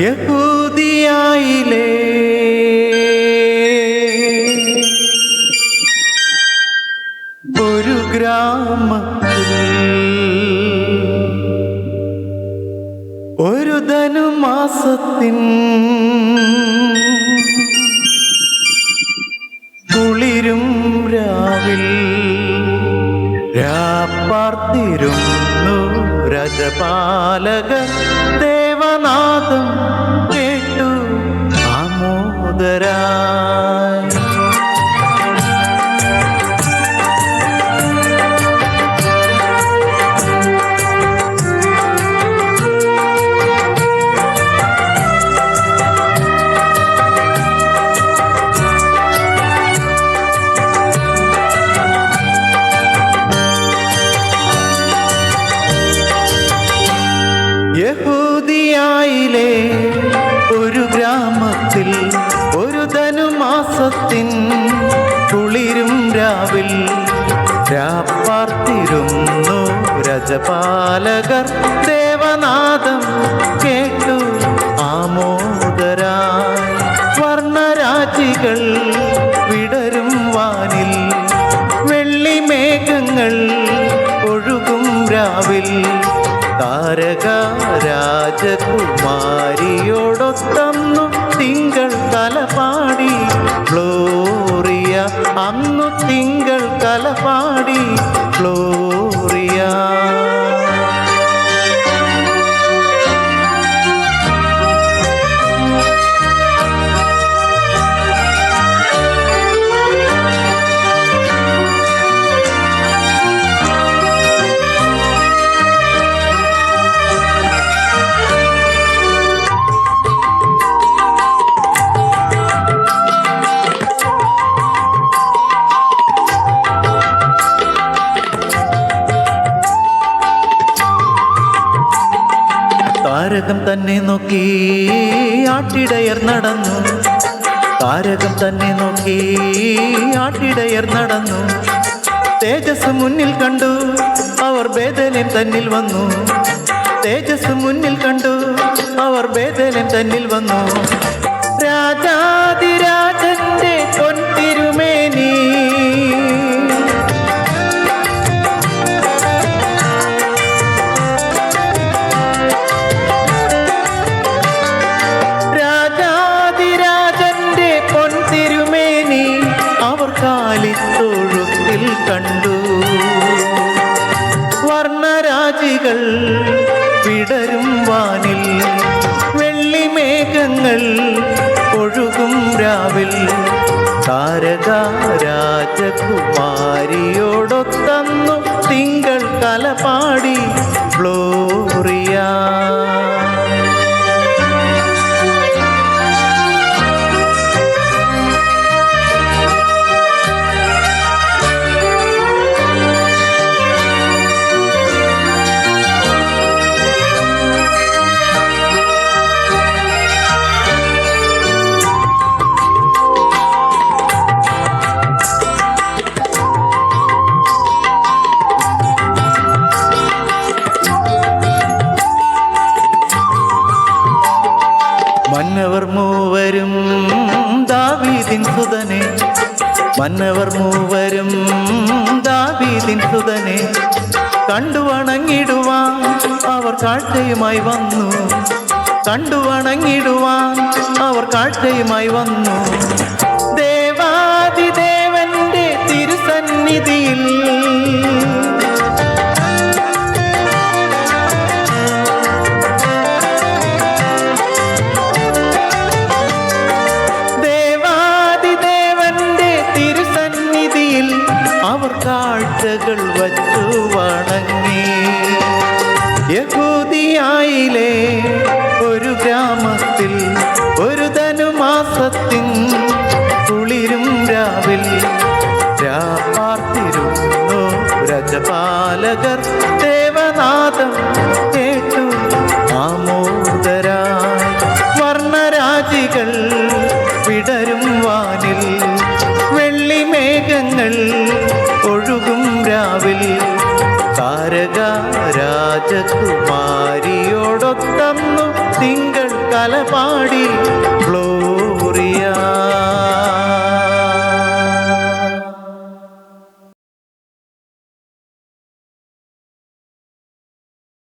യഹൂദിയായിലേ. ഒരു ഗ്രാമത്തിൽ ഒരു ധനുമാസത്തിൻ കുളിരും രാവിൽ രാപ്പാർത്തിരുന്നു രജപാലക ദേവനാഥം കേട്ടു ആമോദരായി. യഹൂദിയായിലെ ഒരു ഗ്രാമത്തിൽ ഒരു ധനുമാസത്തിൻ കുളിരും രാവിൽ രാപ്പാർത്തിരുന്നു രജപാലകർ ദേവനാദം കേട്ടു ആമോദരായി വർണരാജികൾ താരക രാജകുമാരിയോടൊത്തന്നു തിങ്കൾ തലപാടി. ഫ്ലോറിയ അന്നു തിങ്കൾ തലപാടി. ഗ്ലോറിയ. താരകം തന്നെ നോക്കി ആട്ടിടയർ നടന്നു. താരകം തന്നെ നോക്കി ആട്ടിടയർ നടന്നു. തേജസ് മുന്നിൽ കണ്ടു അവർ ബേദലേം തന്നിൽ വന്നു. തേജസ് മുന്നിൽ കണ്ടു അവർ ബേദലേം തന്നിൽ വന്നു. രാജാതിരാജന്റെ രാജാതിരാജന്റെ കണ്ടു. വർണരാജികൾ വിടരും വാനിൽ വെള്ളിമേഘങ്ങൾ ഒഴുകും രാവിൽ. താരക രാജകുമാരിയോടൊത്തന്നു തിങ്കൾ കലപാടി ഗ്ലോറിയ. മന്നവർ മൂവരും ദാവീദിൻ സുതനെ. മന്നവർ മൂവരും ദാവീദിൻ സുതനെ. കണ്ടു വണങ്ങിടുവാൻ അവർ കാഴ്ചയുമായി വന്നു. കണ്ടു വണങ്ങിടുവാൻ അവർ കാഴ്ചയുമായി വന്നു. കാഴ്ചകൾ വച്ചു വണങ്ങി. യഹൂദിയായിലെ ഒരു ഗ്രാമത്തിൽ ഒരു ധനുമാസത്തിൻ കുളിരും രാവിൽ രാപ്പാർത്തിരുന്നു രജപാലകർ രാവിൽ താരക രാജകുമാരിയോടൊത്തന്നു തിങ്കൾ ഫ്ലോറിൽ